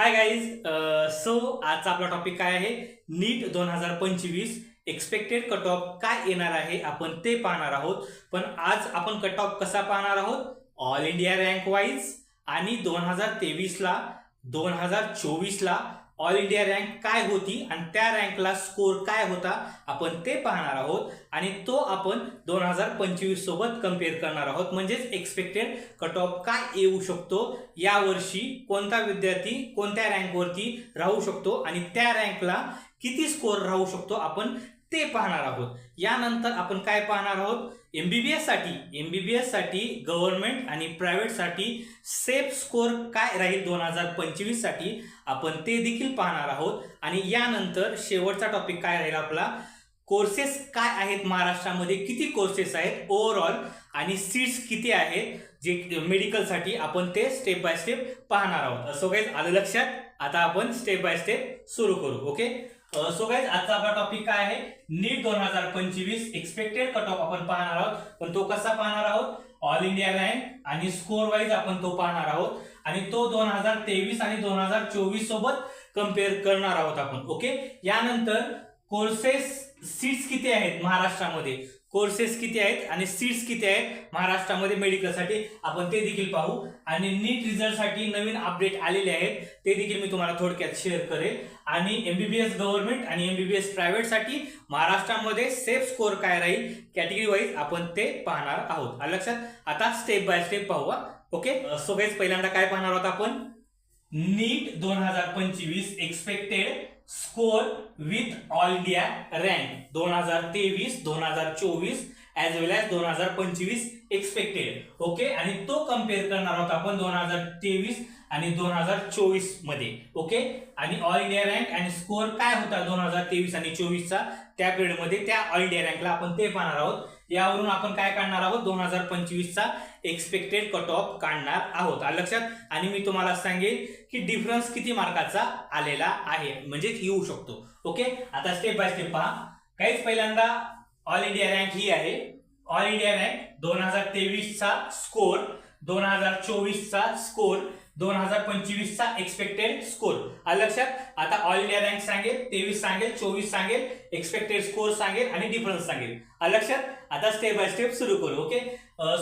Hi guys so आजचा आपला topic काय आहे? नीट दोन हजार पंचवीस एक्सपेक्टेड कट ऑफ काय येणार आहे? आपण ते पाहणार आहोत. पण आज आपण कट ऑफ कसा पाहणार आहोत? ऑल इंडिया रँक वाईज आणि दोन हजार तेवीसला दोन हजार चोवीसला ऑल इंडिया रँक काय होती आणि त्या रँकला स्कोर काय होता आपण ते पाहणार आहोत. आणि तो आपण दोन हजार पंचवीस सोबत कंपेअर करणार आहोत. म्हणजेच एक्सपेक्टेड कट ऑफ काय येऊ शकतो? यावर्षी कोणता विद्यार्थी कोणत्या रँकवरती राहू शकतो? आणि त्या रँकला किती स्कोर राहू शकतो? आपण ते पाहणार आहोत. यानंतर आपण काय पाहणार आहोत? एमबीबीएससाठी एमबीबीएससाठी गव्हर्नमेंट आणि प्रायव्हेटसाठी सेफ स्कोर काय राहील दोन हजार पंचवीससाठी? आपण ते देखील पाहणार आहोत. आणि यानंतर शेवटचा टॉपिक काय राहील आपला? कोर्सेस काय आहेत महाराष्ट्रामध्ये? किती कोर्सेस आहेत? ओव्हरऑल आणि सीट्स किती आहेत? जे मेडिकलसाठी आपण ते स्टेप बाय स्टेप पाहणार आहोत. असं काही आलं लक्षात? आता आपण स्टेप बाय स्टेप सुरू करू ओके सो गाईज आजचा आपला टॉपिक काय आहे? नीट दोन हजार पंचवीस एक्सपेक्टेड कट ऑफ आपण पाहणार आहोत. पण तो कसा पाहणार आहोत? ऑल इंडिया रँक आणि स्कोर वाईज आपण तो पाहणार आहोत. आणि तो दोन हजार तेवीस आणि दोन हजार चोवीस सोबत कंपेअर करणार आहोत आपण ओके यानंतर कोर्सेस सीट्स किती आहेत महाराष्ट्रामध्ये? कोर्सेस किती आहेत आणि सीट्स किती आहेत? महाराष्ट्रामध्ये मेडिकलसाठी आपण ते देखील पाहू. आणि नीट रिझल्टसाठी नवीन अपडेट आलेले आहेत. ते देखील मी तुम्हाला थोडक्यात शेअर करेल. आणि एमबीबीएस गव्हर्नमेंट आणि एमबीबीएस प्रायव्हेटसाठी महाराष्ट्रामध्ये सेफ स्कोर काय राहील? कॅटेगरी वाईज आपण ते पाहणार आहोत. लक्षात आता स्टेप बाय स्टेप पाहू ओके सो गाईज पहिल्यांदा काय पाहणार आहोत आपण? नीट दोन हजार पंचवीस expected score with all India rank दोन हजार तेवीस दोन हजार चोवीस ऍज वेल एज दोन हजार पंचवीस एक्सपेक्टेड ओके आणि तो कंपेअर करणार आहोत आपण दोन हजार तेवीस आणि दोन हजार चोवीसमध्ये ओके आणि ऑल इंडिया रँक आणि स्कोर काय होता दोन हजार तेवीस आणि चोवीसचा? त्या पिरियडमध्ये त्या ऑल इंडिया रँकला आपण ते पाहणार आहोत. यावरून आपण काय काढणार आहोत? दोन हजार पंचवीसचा एक्सपेक्टेड कट ऑफ काढणार आहोत. लक्षात? आणि मी तुम्हाला सांगेन की डिफरन्स किती मार्काचा आलेला आहे. म्हणजेच येऊ शकतो. ओके आता स्टेप बाय स्टेप पहा. काहीच पहिल्यांदा ऑल इंडिया रँक ही आहे. ऑल इंडिया रँक दोन हजार तेवीसचा स्कोर दोन हजार चोवीसचा स्कोर दोन हजार पंचवीसचा एक्सपेक्टेड स्कोर आलं लक्षात? आता ऑल इंडिया रँक सांगेल तेवीस सांगेल चोवीस सांगेल एक्सपेक्टेड स्कोर सांगेल आणि डिफरन्स सांगेल. आलं लक्षात? आता स्टेप बाय स्टेप सुरू करू okay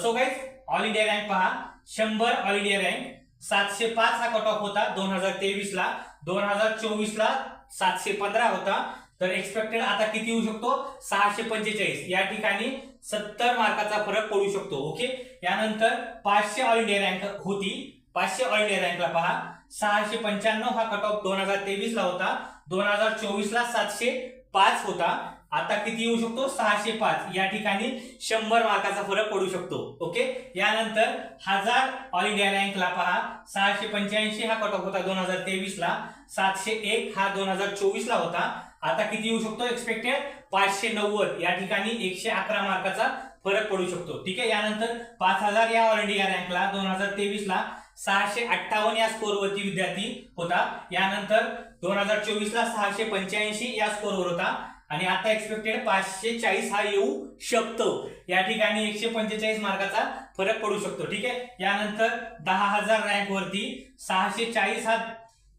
so guys all India rank पहा. शंभर ऑल इंडिया रँक सातशे पाच हा कट ऑफ होता दोन हजार तेवीस ला दोन हजार चोवीस ला सातशे पंधरा होता. तर एक्सपेक्टेड आता किती येऊ शकतो? सहाशे पंचेचाळीस. या ठिकाणी सत्तर मार्काचा फरक पडू शकतो ओके यानंतर पाचशे ऑल इंडिया रँक होती. पाचशे ऑल इंडिया रँकला पहा. सहाशे पंच्याण्णव हा कट ऑफ दोन हजार तेवीस ला होता. दोन हजार चोवीस ला सातशे पाच होता. आता किती येऊ शकतो? सहाशे पाच. या ठिकाणी शंभर मार्काचा फरक पडू शकतो ओके यानंतर हजार ऑल इंडिया रँकला पहा. सहाशे पंच्याऐंशी हा कट ऑफ होता दोन हजार तेवीस ला. सातशे एक हा दोन हजार चोवीस ला होता. आता किती येऊ शकतो एक्सपेक्टेड पाचशे नव्वद. या ठिकाणी एकशे अकरा मार्काचा फरक पडू शकतो. ठीक आहे? यानंतर पाच हजार या ऑल इंडिया रँकला दोन हजार तेवीस ला सहाशे अठ्ठावन्न या स्कोरवरती विद्यार्थी होता. यानंतर दोन हजार चोवीस ला सहाशे पंच्याऐंशी या स्कोरवर होता. आणि आता एक्सपेक्टेड पाचशे चाळीस हा येऊ शकतो. या ठिकाणी एकशे पंचेचाळीस मार्काचा फरक पडू शकतो. ठीक आहे? यानंतर दहा हजार रँक वरती सहाशे चाळीस हा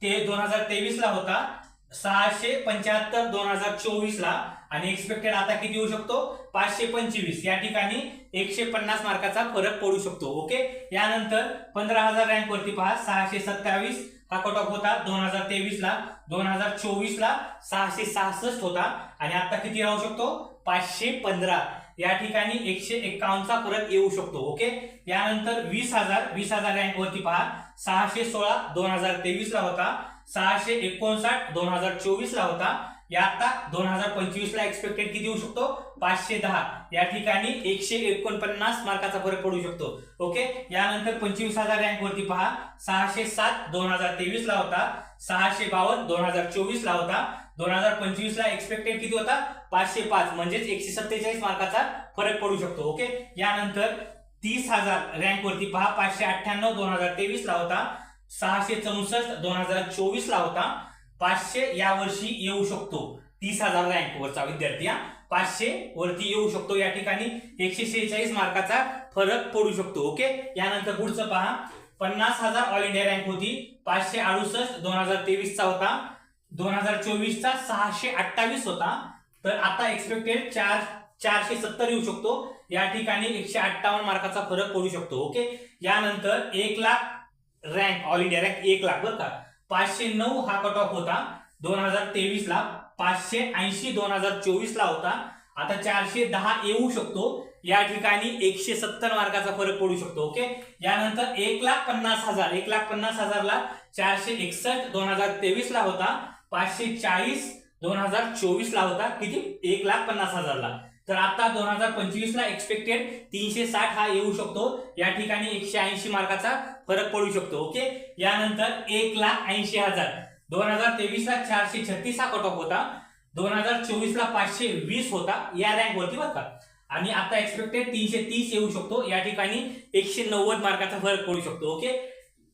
ते दोन हजार तेवीस ला होता. सहाशे पंच्याहत्तर दोन हजार चोवीस ला आणि एक्सपेक्टेड आता किती येऊ शकतो? पाचशे पंचवीस. या ठिकाणी एकशे पन्नास मार्काचा फरक पडू शकतो. ओके? यानंतर पंधरा हजार रँक वरती पहा. सहाशे सत्तावीस. हा कट ऑफ होता दोन हजार तेवीस ला दोन हजार चोवीस ला सहाशे सहासष्ट होता. आणि आता किती राहू शकतो? पाचशे पंधरा. या ठिकाणी एकशे एक्कावन्नचा फरक येऊ शकतो. ओके? यानंतर वीस हजार वीस हजार रँक वरती पहा. सहाशे सोळा दोन हजार तेवीस ला होता. सहाशे एकोणसाठ दोन हजार चोवीस ला होता. या आता दोन हजार पंचवीस ला एक्सपेक्टेड किती येऊ शकतो? पाचशे दहा. या ठिकाणी एकशे एकोणपन्नास मार्काचा फरक पडू शकतो. ओके? यानंतर पंचवीस हजार रँक वरती पहा. सहाशे सात दोन हजार तेवीस ला होता. सहाशे बावन्न दोन हजार चोवीस ला होता. दोन हजार पंचवीस ला एक्सपेक्टेड किती होता? पाचशे पाच. म्हणजेच एकशे सत्तेचाळीस मार्काचा फरक पडू शकतो. ओके? यानंतर तीस हजार रँक वरती पहा. पाचशे अठ्ठ्याण्णव दोन हजार तेवीस ला होता. सहाशे चौसष्ट दोन हजार चोवीस ला होता. पाचशे या वर्षी येऊ शकतो. तीस हजार रँक वरचा विद्यार्थी हा. पाचशे वरती येऊ शकतो या ठिकाणी. एकशे शेहेचाळीस मार्काचा फरक पडू शकतो ओके? यानंतर पुढचं पहा. पन्नास हजार ऑल इंडिया रँक होती. पाचशे अडुसष्ट दोन हजार तेवीसचा होता. दोन हजार चोवीसचा सहाशे अठ्ठावीस होता. तर आता एक्सपेक्टेड चार चारशे सत्तर येऊ शकतो. या ठिकाणी एकशे अठ्ठावन्न मार्काचा फरक पडू शकतो ओके? यानंतर एक lakh rank all India rank एक लाख बरं का? पाचशे नऊ हा कट ऑफ होता. दोन हजार तेवीस ला पाचशे ऐंशी दोन हजार चोवीस ला होता. आता चारशे दहा येऊ शकतो. या ठिकाणी एकशे सत्तर मार्काचा फरक पडू शकतो ओके? यानंतर एक लाख पन्नास हजार एक लाख पन्नास हजारला चारशे एकसष्ट दोन हजार तेवीस ला होता. पाचशे चाळीस दोन हजार चोवीस ला होता. किती? एक लाख पन्नास हजारला. तर आता दोन हजार पंचवीस ला एक्सपेक्टेड तीनशे साठ हा येऊ शकतो. या ठिकाणी एकशे ऐंशी मार्काचा फरक पडू शकतो ओके यानंतर एक लाख ऐंशी हजार. दोन हजार तेवीस ला चारशे छत्तीस हा कट ऑफ होता. दोन हजार चोवीस ला पाचशे वीस होता या रँक वरती बरं का? आणि आता एक्सपेक्टेड तीनशे तीस येऊ शकतो या ठिकाणी एकशे नव्वद मार्काचा फरक पडू शकतो ओके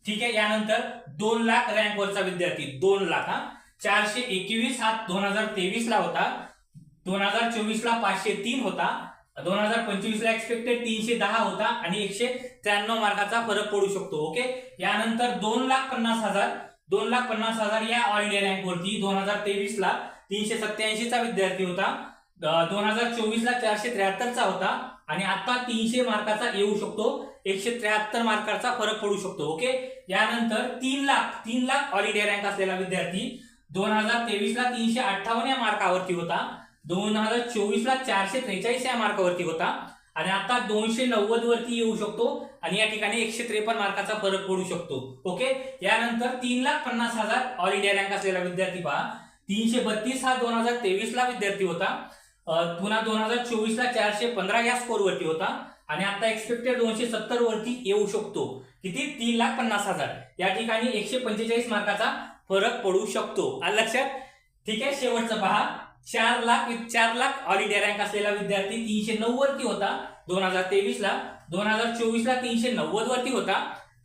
ठीक आहे यानंतर दोन लाख रँक वरचा विद्यार्थी दोन लाख हा. चारशे एकवीस हा दोन हजार तेवीस ला होता. दोन हजार चोवीस ला पाचशे तीन होता. दोन हजार पंचवीस ला एक्सपेक्टेड तीनशे दहा होता आणि एकशे त्र्याण्णव मार्काचा फरक पडू शकतो ओके? यानंतर दोन लाख पन्नास हजार दोन लाख पन्नास हजार या ऑल इंडिया रँक वरती दोन हजार तेवीस ला तीनशे सत्याऐंशी चा विद्यार्थी होता दोन हजार चोवीस ला चारशे त्र्याहत्तरचा होता आणि आता तीनशे मार्काचा येऊ शकतो एकशे त्र्याहत्तर मार्काचा फरक पडू शकतो ओके? यानंतर तीन लाख तीन लाख ऑल इंडिया रँक असलेला विद्यार्थी दोन हजार तेवीस ला तीनशे अठ्ठावन्न या मार्कावरती होता दोन हजार चोवीस ला चारशे त्रेचाळीस या मार्कावरती होता. आणि आता दोनशे नव्वद वरती येऊ शकतो आणि या ठिकाणी एकशे त्रेपन्न मार्काचा फरक पडू शकतो. ओके? यानंतर तीन लाख पन्नास हजार ऑल इंडिया रँक असलेला विद्यार्थी पहा. तीनशे बत्तीस हा दोन हजार तेवीस ला विद्यार्थी होता. पुन्हा दोन हजार चोवीस ला चारशे पंधरा या स्कोर वरती होता. आणि आता एक्सपेक्टेड दोनशे सत्तर वरती येऊ शकतो. किती? तीन लाख पन्नास हजार. या ठिकाणी एकशे पंचेचाळीस मार्काचा फरक पडू शकतो. लक्षात? ठीक आहे? शेवटचं पहा. चार लाख चार लाख ऑल इंडिया रँक असलेला विद्यार्थी तीनशे नऊ वरती होता. दोन हजार तेवीस ला दोन हजार चोवीस ला तीनशे नव्वद वरती होता.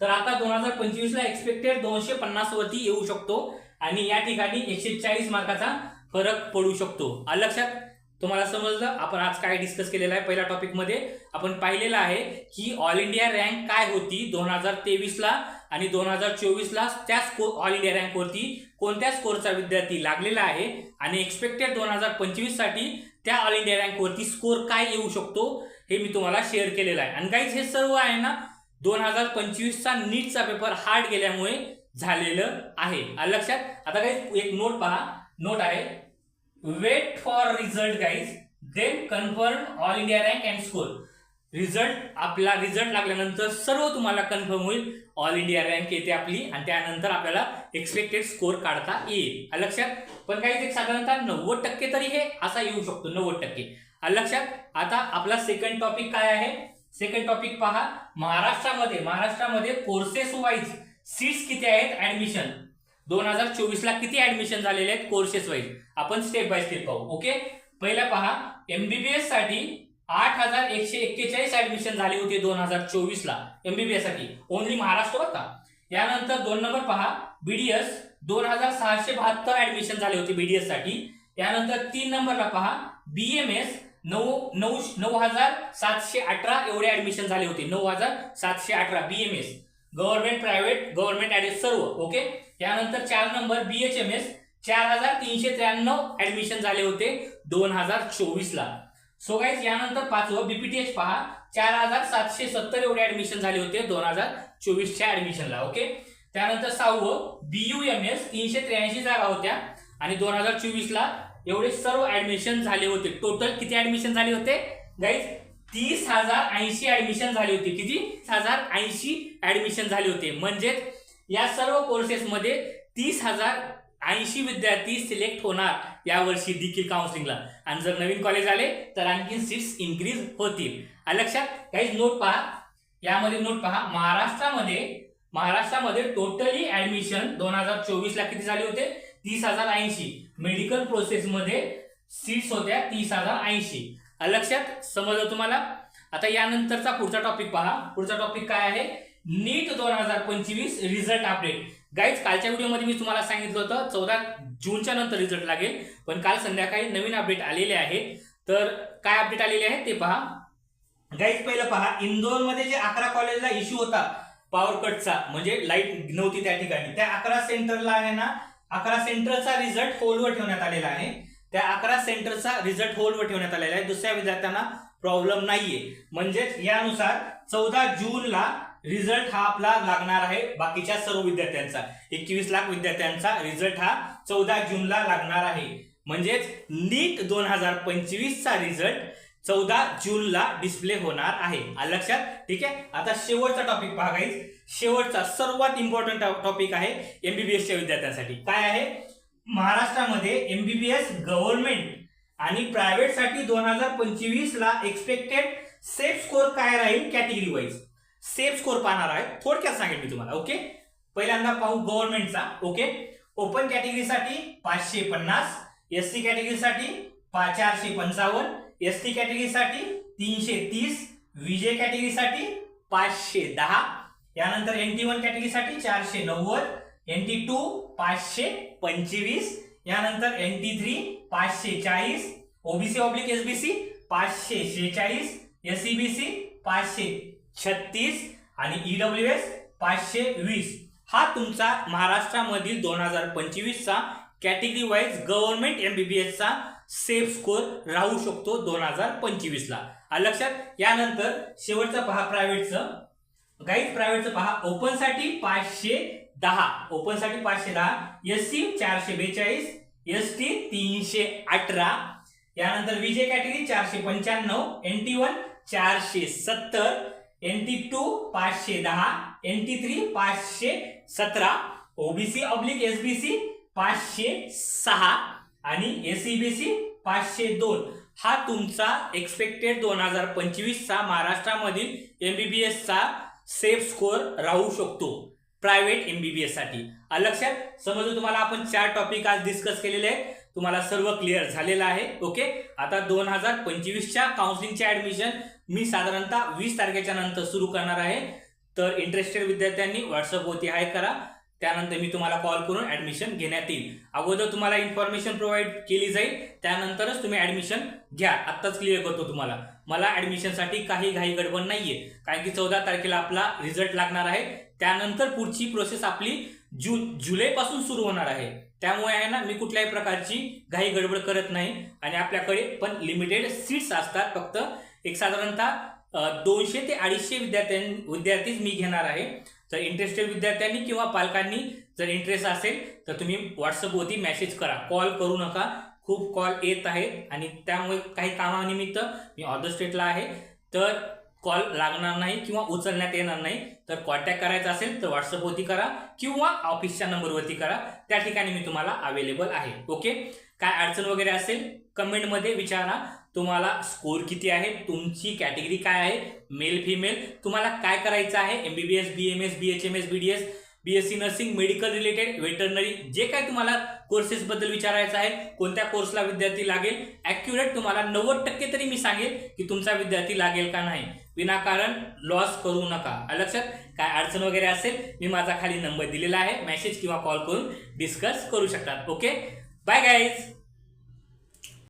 तर आता दोन हजार पंचवीस ला एक्सपेक्टेड दोनशे पन्नास वरती येऊ शकतो. आणि या ठिकाणी एकशे चाळीस मार्काचा फरक पडू शकतो. लक्षात? तुम्हाला समजलं? आपण आज काय डिस्कस केलेलं आहे? पहिल्या टॉपिकमध्ये आपण पाहिलेलं आहे की ऑल इंडिया रँक काय होती दोन हजार तेवीसला? आणि दोन हजार चोवीसला त्या स्कोर ऑल इंडिया रँकवरती कोणत्या स्कोरचा विद्यार्थी लागलेला आहे? आणि एक्सपेक्टेड दोन हजार पंचवीससाठी त्या ऑल इंडिया रँकवरती स्कोर काय येऊ शकतो? हे मी तुम्हाला शेअर केलेलं आहे. आणि काहीच हे सर्व आहे ना दोन हजार पंचवीसचा नीटचा पेपर हार्ड गेल्यामुळे झालेलं आहे. लक्षात? आता काही एक नोट पहा. नोट आहे. Wait for result guys then confirm all India rank and score result आपला रिझल्ट लागल्यानंतर सर्व तुम्हाला कन्फर्म होईल. ऑल इंडिया रँक येते आपली आणि त्यानंतर आपल्याला एक्सपेक्टेड स्कोर काढता येईल. लक्षात? पण काही साधारणतः नव्वद टक्के तरी हे असा येऊ शकतो नव्वद टक्के. लक्षात? आता आपला सेकंड टॉपिक काय आहे? सेकंड टॉपिक पहा. महाराष्ट्रामध्ये महाराष्ट्रामध्ये कोर्सेस वाईज सीट्स किती आहेत? ऍडमिशन दोन हजार चोवीस ला किती ऍडमिशन झालेले आहेत? कोर्सेस वाईज आपण स्टेप बाय स्टेप पाहू. ओके पहिला पहा. एमबीबीएससाठी आठ हजार एकशे एक्केचाळीस ऍडमिशन झाले होते दोन हजार चोवीस ला एमबीबीएससाठी. ओनली महाराष्ट्र होता यानंतर दोन नंबर पहा. बीडीएस दोन हजार सहाशे बहात्तर ऍडमिशन झाले होते बीडीएससाठी. यानंतर तीन नंबरला पहा. बीएमएस नऊ नऊ नऊ हजार सातशे अठरा एवढे ऍडमिशन झाले होते. नऊ हजार सातशे अठरा BMS government private government aid सर्व. ओके यानंतर चार नंबर बीएचएमएस चार हजार तीनशे त्र्याण्णव ऍडमिशन झाले होते दोन हजार चोवीस ला सो गाईज यानंतर पाचवं बीपीटीएच पहा. चार हजार सातशे सत्तर एवढे ऍडमिशन झाले होते. दोन हजार चोवीसच्या ऍडमिशनला ओके त्यानंतर सहावं बीयूएमएस तीनशे त्र्याऐंशी जागा होत्या. आणि दोन हजार चोवीसला एवढे सर्व ऍडमिशन झाले होते. टोटल किती ऍडमिशन झाले होते? गाईज तीस हजार ऐंशी ऍडमिशन झाले होते. किती? तीस हजार ऐंशी ऍडमिशन झाले होते. म्हणजेच या सर्व कोर्सेसमध्ये तीस हजार ऐंशी विद्यार्थी सिलेक्ट होणार यावर्षी देखील काउन्सिलिंगला आणि जर नवीन कॉलेज आले तर आणखी सीट्स इन्क्रीज होतील. लक्षात काही नोट पहा. यामध्ये नोट पहा. महाराष्ट्रामध्ये महाराष्ट्रामध्ये टोटली ऍडमिशन दोन हजार चोवीस ला किती झाले होते? तीस हजार ऐंशी. मेडिकल प्रोसेसमध्ये सीट्स होत्या तीस हजार ऐंशी. लक्षात समजलं तुम्हाला? आता यानंतरचा पुढचा टॉपिक पहा. पुढचा टॉपिक काय आहे? नीट दोन हजार पंचवीस रिझल्ट अपडेट गाईज कालच्या व्हिडिओमध्ये मी तुम्हाला सांगितलं होतं चौदा जूनच्या नंतर रिझल्ट लागेल. पण काल संध्याकाळी नवीन अपडेट आलेले आहेत तर काय अपडेट आलेले आहेत ते पहा. गाईज पहिलं पहा. इंदोरमध्ये जे अकरा कॉलेजला इश्यू होता पॉवर कटचा म्हणजे लाइट नव्हती त्या ठिकाणी. त्या अकरा सेंटरला आहे ना अकरा सेंटरचा रिझल्ट होल्डवर ठेवण्यात आलेला आहे. त्या अकरा सेंटरचा रिझल्ट होल्डवर ठेवण्यात आलेला आहे. दुसऱ्या विद्यार्थ्यांना प्रॉब्लेम नाहीये. म्हणजेच यानुसार चौदा जूनला रिझल्ट हा आपला लागणार आहे बाकीच्या सर्व विद्यार्थ्यांचा. एकवीस लाख विद्यार्थ्यांचा रिझल्ट हा चौदा जूनला लागणार आहे. म्हणजेच नीट दोन हजार पंचवीसचा रिझल्ट चौदा जूनला डिस्प्ले होणार आहे. लक्षात? ठीक आहे? आता शेवटचा टॉपिक पहा guys. शेवटचा सर्वात इम्पॉर्टंट टॉपिक आहे एमबीबीएसच्या विद्यार्थ्यांसाठी. काय आहे? महाराष्ट्रामध्ये एमबीबीएस गव्हर्नमेंट आणि प्रायव्हेटसाठी दोन हजार पंचवीस ला एक्सपेक्टेड सेफ स्कोर काय राहील कॅटेगरी वाईज सेफ स्कोर पाहणार आहे. थोडक्यात सांगेल मी तुम्हाला ओके पहिल्यांदा पाहू गव्हर्नमेंटचा ओके ओपन कॅटेगरीसाठी पाचशे पन्नास एस सी कॅटेगरीसाठी चारशे पंचावन्न एस टी कॅटेगरीसाठी तीनशे तीस विजय कॅटेगरीसाठी पाचशे दहा यानंतर एन टी वन कॅटेगरीसाठी चारशे नव्वद एन टी टू पाचशे पंचवीस यानंतर एन टी थ्री पाचशे चाळीस ओबीसी ऑब्लिक एसबीसी पाचशे शेचाळीस एससीबीसी पाचशे छत्तीस आणि ईडब्ल्यू एस पाचशे वीस हा तुमचा महाराष्ट्रामधील दोन हजार पंचवीसचा कॅटेगरी वाईज गव्हर्नमेंट एमबीबीएसचा सेफ स्कोर राहू शकतो दोन हजार पंचवीसला. लक्षात? यानंतर शेवटचं पहा प्रायव्हेटचं गाईड प्रायव्हेटचं पहा. ओपनसाठी पाचशे दहा. ओपनसाठी पाचशे दहा. एस सी चारशे बेचाळीस. एस टी तीनशे अठरा. यानंतर विजय कॅटेगरी चारशे पंच्याण्णव. एन टी वन चारशे सत्तर. एन टी टू पाचशे दहा. एन टी थ्री पाचशे सतरा. ओबीसी ऑब्लिक एसबीसी पाचशे सहा. आणि एसईबीसी पाचशे दोन. हा तुमचा एक्सपेक्टेड दोन हजार पंचवीसचा महाराष्ट्रामधील एमबीबीएसचा सेफ स्कोर राहू शकतो प्रायव्हेट एमबीबीएससाठी. एससाठी लक्षात समजून तुम्हाला? आपण चार टॉपिक आज डिस्कस केलेले आहेत. तुम्हाला सर्व क्लिअर झालेलं आहे. ओके आता दोन हजार पंचवीसच्या काउन्सिलिंगचे ऍडमिशन मी साधारणतः वीस तारखेच्या नंतर सुरू करणार आहे. तर इंटरेस्टेड विद्यार्थ्यांनी व्हॉट्सअपवरती हाय करा. त्यानंतर मी तुम्हाला कॉल करून ऍडमिशन घेण्यात येईल. अगोदर तुम्हाला इन्फॉर्मेशन प्रोव्हाइड केली जाईल त्यानंतरच तुम्ही ऍडमिशन घ्या. आत्ताच क्लिअर करतो तुम्हाला. मला ऍडमिशनसाठी काही घाई गडबड नाहीये. कारण की चौदा तारखेला आपला रिझल्ट लागणार आहे. त्यानंतर पुढची प्रोसेस आपली जू जुलैपासून सुरू होणार आहे. त्यामुळे आहे ना मी कुठल्याही प्रकारची घाई गडबड करत नाही. आणि आपल्याकडे पण लिमिटेड सीट्स असतात. फक्त एक साधारणतः दोनशे ते अडीचशे विद्यार्थ्यां विद्यार्थीच मी घेणार आहे. तर इंटरेस्टेड विद्यार्थ्यांनी किंवा पालकांनी जर इंटरेस्ट असेल तर तुम्ही व्हॉट्सअपवरती मेसेज करा. कॉल करू नका. खूप कॉल येत आहेत आणि त्यामुळे काही कामानिमित्त मी ऑदर स्टेटला आहे. तर कॉल लागणार नाही किंवा उचलण्यात येणार नाही. तर कॉन्टॅक्ट करायचा असेल तर व्हॉट्सअपवरती करा किंवा ऑफिसच्या नंबरवरती करा. त्या ठिकाणी मी तुम्हाला अवेलेबल आहे. ओके काय अडचण वगैरे असेल कमेंटमध्ये विचारा. तुम्हाला स्कोर किती आहे तुमची कॅटेगरी काय आहे मेल फिमेल तुम्हाला काय करायचं आहे MBBS B M S B H M S B D S B S C nursing medical related veterinary जे काय तुम्हाला कोर्सेस बद्दल विचारायचं आहे कोणत्या कोर्सला विद्यार्थी लागेल ॲक्युरेट तुम्हाला नव्वद टक्के तरी मी सांगेल की तुमचा विद्यार्थी लागेल का नाही. विनाकारण लॉस करू नका. लक्षात? काय अडचण वगैरे असेल मी माझा खाली नंबर दिलेला आहे मेसेज किंवा कॉल करून डिस्कस करू शकतात. Okay bye guys